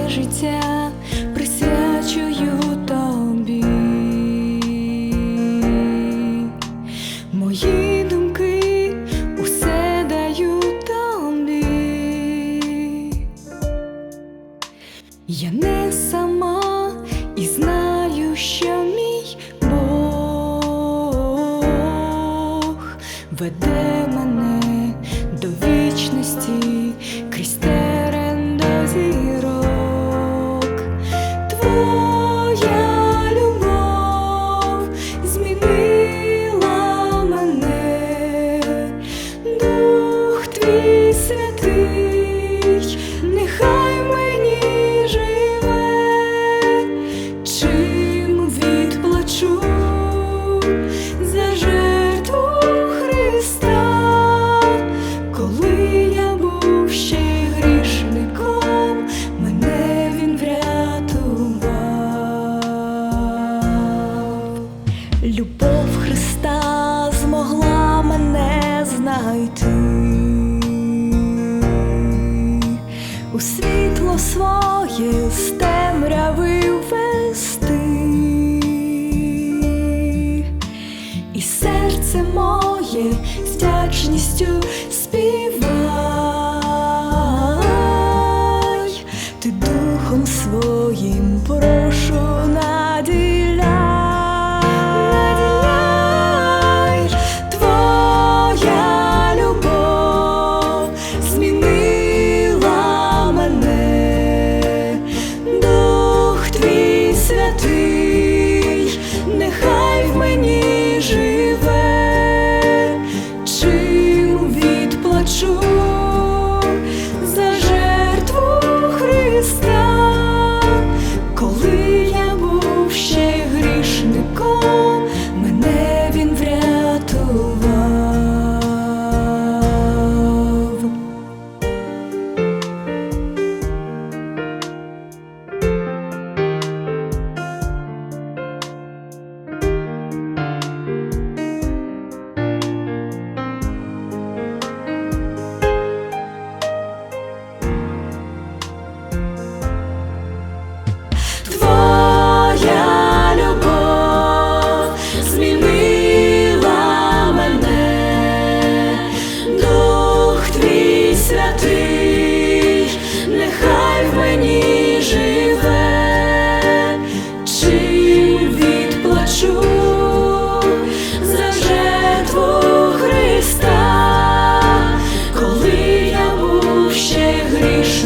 своє життя присвячую тобі, мої думки усе даю тобі. Я не сама і знаю, що мій Бог веде мене святий. своє з темряви вести, і серце моє з вдячністю співає.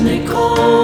they call.